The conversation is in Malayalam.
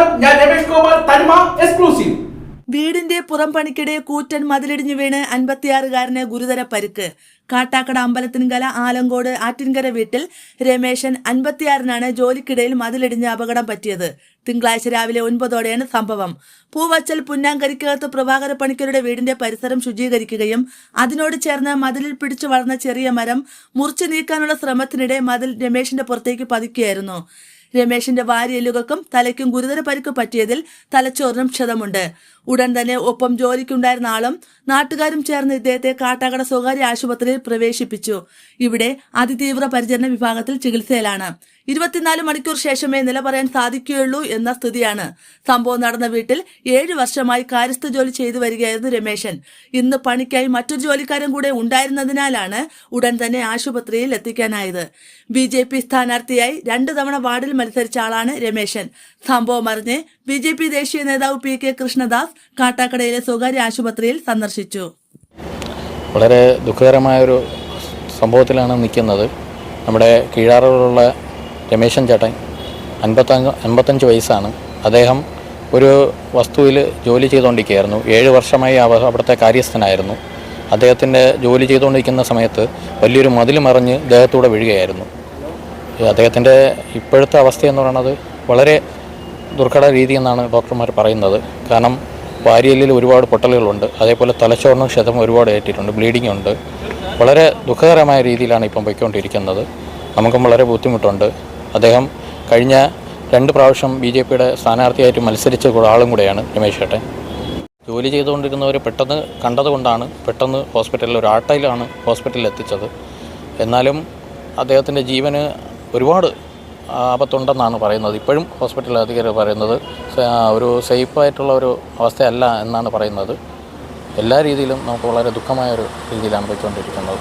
മനോരമ എക്സ്ക്ലൂസീവ് വീടിന്റെ പുറം പണിക്കിടെ കൂറ്റൻ മതിലിടിഞ്ഞു വീണ് അൻപത്തിയാറുകാരന് ഗുരുതര പരിക്ക്. കാട്ടാക്കട അമ്പലത്തിൻകല ആലങ്കോട് ആറ്റിൻകര വീട്ടിൽ രമേശൻ അൻപത്തിയാറിനാണ് ജോലിക്കിടയിൽ മതിലിടിഞ്ഞ് അപകടം പറ്റിയത്. തിങ്കളാഴ്ച രാവിലെ ഒൻപതോടെയാണ് സംഭവം. പൂവച്ചൽ പുന്നാങ്കരിക്കകത്ത് പ്രഭാകര പണിക്കരുടെ വീടിന്റെ പരിസരം ശുചീകരിക്കുകയും അതിനോട് ചേർന്ന് മതിലിൽ പിടിച്ചു വളർന്ന ചെറിയ മരം മുറിച്ചു നീക്കാനുള്ള ശ്രമത്തിനിടെ മതിൽ രമേശിന്റെ പുറത്തേക്ക് പതിക്കുകയായിരുന്നു. രമേശിന്റെ വാരിയലുകൾക്കും തലയ്ക്കും ഗുരുതര പരിക്ക് പറ്റിയതിൽ തലച്ചോറിനും ക്ഷതമുണ്ട്. ഉടൻ തന്നെ ഒപ്പം ജോലിക്കുണ്ടായിരുന്ന ആളും നാട്ടുകാരും ചേർന്ന് ഇദ്ദേഹത്തെ കാട്ടാക്കട സ്വകാര്യ ആശുപത്രിയിൽ പ്രവേശിപ്പിച്ചു. ഇവിടെ അതിതീവ്ര പരിചരണ വിഭാഗത്തിൽ ചികിത്സയിലാണ്. ഇരുപത്തിനാല് മണിക്കൂർ ശേഷമേ നില പറയാൻ സാധിക്കുകയുള്ളൂ എന്ന സ്ഥിതിയാണ്. സംഭവം നടന്ന വീട്ടിൽ ഏഴു വർഷമായി കാര്യസ്ഥ ജോലി ചെയ്തു വരികയായിരുന്നു രമേശൻ. ഇന്ന് പണിക്കായി മറ്റൊരു ജോലിക്കാരൻ കൂടെ ഉണ്ടായിരുന്നതിനാലാണ് ഉടൻ തന്നെ ആശുപത്രിയിൽ എത്തിക്കാനായത്. ബി ജെ പി സ്ഥാനാർത്ഥിയായി രണ്ടു തവണ വാർഡിൽ മത്സരിച്ച ആളാണ് രമേശൻ. സംഭവം അറിഞ്ഞ് ബി ജെ പി ദേശീയ നേതാവ് പി കെ കൃഷ്ണദാസ് കാട്ടാക്കടയിലെ സ്വകാര്യ ആശുപത്രിയിൽ സന്ദർശിച്ചു. വളരെ ദുഃഖകരമായൊരു സംഭവത്തിലാണ് നിൽക്കുന്നത്. നമ്മുടെ കീഴാറിലുള്ള രമേശൻ ചേട്ടൻ അൻപത്തഞ്ച് അൻപത്തഞ്ച് വയസ്സാണ്. അദ്ദേഹം ഒരു വസ്തുവിൽ ജോലി ചെയ്തുകൊണ്ടിരിക്കുകയായിരുന്നു. ഏഴ് വർഷമായി അവ അവിടുത്തെ കാര്യസ്ഥനായിരുന്നു. അദ്ദേഹത്തിന്റെ ജോലി ചെയ്തുകൊണ്ടിരിക്കുന്ന സമയത്ത് വലിയൊരു മതിൽ മറിഞ്ഞ് ദേഹത്തൂടെ വീഴുകയായിരുന്നു. അദ്ദേഹത്തിന്റെ ഇപ്പോഴത്തെ അവസ്ഥ എന്ന് പറയുന്നത് വളരെ ദുർഘട രീതി എന്നാണ് ഡോക്ടർമാർ പറയുന്നത്. കാരണം വാരിയലിൽ ഒരുപാട് പൊട്ടലുകളുണ്ട്. അതേപോലെ തലച്ചോറിനും ക്ഷതം ഒരുപാട് ഏറ്റിട്ടുണ്ട്. ബ്ലീഡിംഗ് ഉണ്ട്. വളരെ ദുഃഖകരമായ രീതിയിലാണ് ഇപ്പം പോയിക്കൊണ്ടിരിക്കുന്നത്. നമുക്കും വളരെ ബുദ്ധിമുട്ടുണ്ട്. അദ്ദേഹം കഴിഞ്ഞ രണ്ട് പ്രാവശ്യം ബി ജെ പിയുടെ സ്ഥാനാർത്ഥിയായിട്ട് മത്സരിച്ച ആളും കൂടെയാണ് രമേശ് ചേട്ടൻ. ജോലി ചെയ്തുകൊണ്ടിരുന്നവർ പെട്ടെന്ന് കണ്ടതുകൊണ്ടാണ് പെട്ടെന്ന് ഹോസ്പിറ്റലിൽ ഒരു ആട്ടയിലാണ് ഹോസ്പിറ്റലിൽ എത്തിച്ചത്. എന്നാലും അദ്ദേഹത്തിന്റെ ജീവന് ഒരുപാട് ആപത്തുണ്ടെന്നാണ് പറയുന്നത്. ഇപ്പോഴും ഹോസ്പിറ്റൽ അധികൃതർ പറയുന്നത് ഒരു സേഫായിട്ടുള്ള ഒരു അവസ്ഥയല്ല എന്നാണ് പറയുന്നത്. എല്ലാ രീതിയിലും നമുക്ക് വളരെ ദുഃഖമായ ഒരു രീതിയിലാണ് പോയിക്കൊണ്ടിരിക്കുന്നത്.